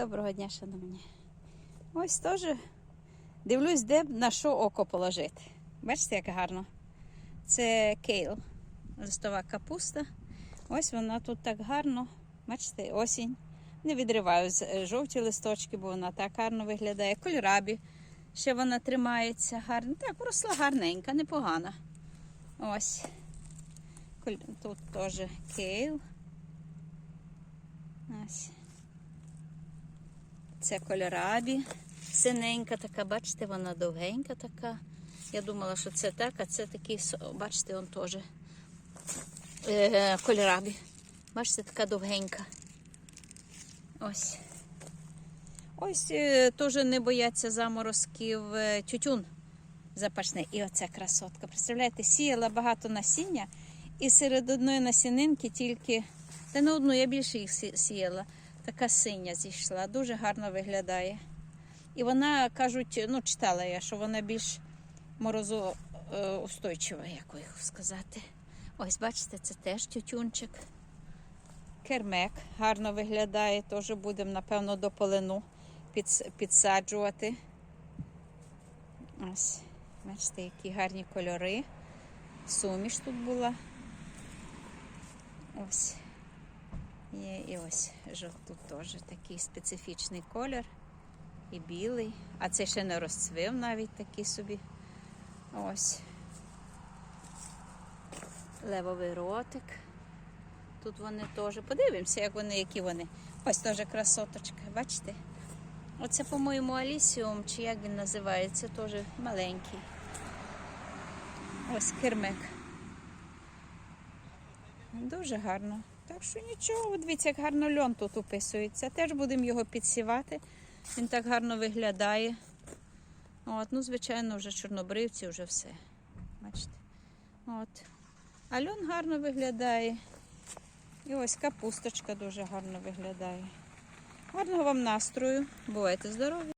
Доброго дня, шановні. Ось теж дивлюсь, де на що око положити. Бачите, як гарно. Це кейл, листова капуста. Ось вона тут так гарно. Бачите, осінь. Не відриваю е, жовті листочки, бо вона так гарно виглядає. Кольрабі. Ще вона тримається гарно. Так, росла гарненька, непогана. Ось. Тут теж кейл. Ось. Це кольорабі. Синенька така, бачите, вона довгенька така. Я думала, що це так, а це такий, бачите, он теж е, кольорабі. Бачите, така довгенька. Ось. Ось е, теж не бояться заморозків е, тютюн запашний. І оця красотка. Представляєте, сіяла багато насіння, і серед одної насінинки тільки, та не одну, я більше їх сіяла. Така синя зійшла, дуже гарно виглядає. І вона, кажуть, ну, читала я, що вона більш морозоустойчива, як їх сказати. Ось, бачите, це теж тютюнчик. Кермек гарно виглядає, теж будемо, напевно, до полину підсаджувати. Ось, бачите, які гарні кольори. Суміш тут була. Ось. Є і ось тут теж такий специфічний колір. І білий. А це ще не розцвів навіть такий собі. Ось. Левовий ротик. Тут вони теж. Подивимося, як вони, які вони. Ось теж красоточка, бачите? Оце, по-моєму, Алісіум, чи як він називається, теж маленький. Ось кермек. Дуже гарно. Так що нічого, дивіться, як гарно льон тут описується. Теж будемо його підсівати. Він так гарно виглядає. От, ну, звичайно, вже чорнобривці, вже все. Бачите? От. А льон гарно виглядає. І ось капусточка дуже гарно виглядає. Гарного вам настрою. Бувайте здорові!